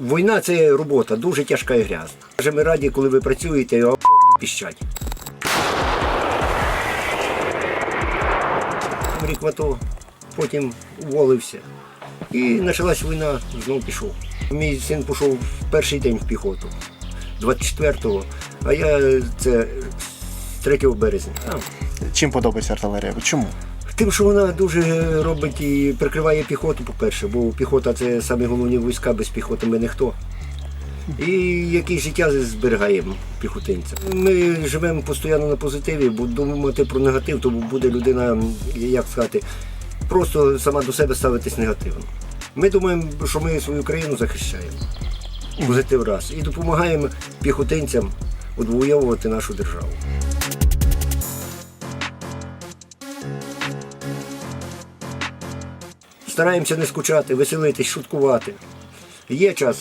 Війна це робота, дуже тяжка і грязна. Каже, ми раді, коли ви працюєте, а піщать. Рік в АТО, потім уволився. І почалась війна, знову пішов. Мій син пішов в перший день в піхоту, 24-го, а я це 3 березня. Чим подобається артилерія? Чому? Тим, що вона дуже робить і прикриває піхоту, по-перше, бо піхота це самі головні війська, без піхоти ми ніхто. І якесь життя зберігаємо піхотинцям. Ми живемо постійно на позитиві, бо думати про негатив, то буде людина, як сказати, просто сама до себе ставитись негативно. Ми думаємо, що ми свою країну захищаємо. Позитив раз. І допомагаємо піхотинцям відвоювати нашу державу. Стараємося не скучати, веселитись, шуткувати. Є час,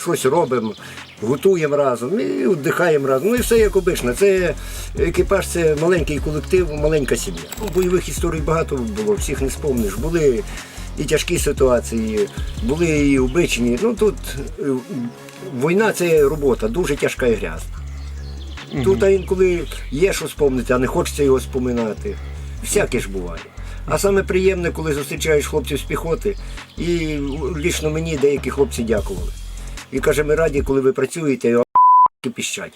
щось робимо, готуємо разом і віддихаємо разом. Ну і все як обично. Це екіпаж, це маленький колектив, маленька сім'я. Ну, Бойових історій багато було, всіх не спомниш. Були і тяжкі ситуації, були і обичні. Ну тут е, війна це робота, дуже тяжка і грязна. Тут а інколи є що спомнити, а не хочеться його споминати. Всяке ж буває. А саме приємне, коли зустрічаєш хлопців з піхоти, і лічно мені деякі хлопці дякували. І каже, ми раді, коли ви працюєте, і піщать.